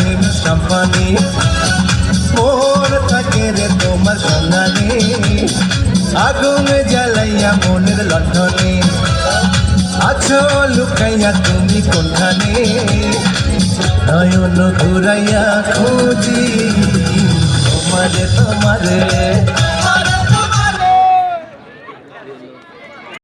প্রেম সম্পানি মোর থাকে রে তোমার সন্ধানে। আগুন জ্বালাইয়া মনের লটনে আছো লুকাইয়া তুমি কোনখানে? নয়ন ঘুরাইয়া খুঁজি। তোমারে তোমারে।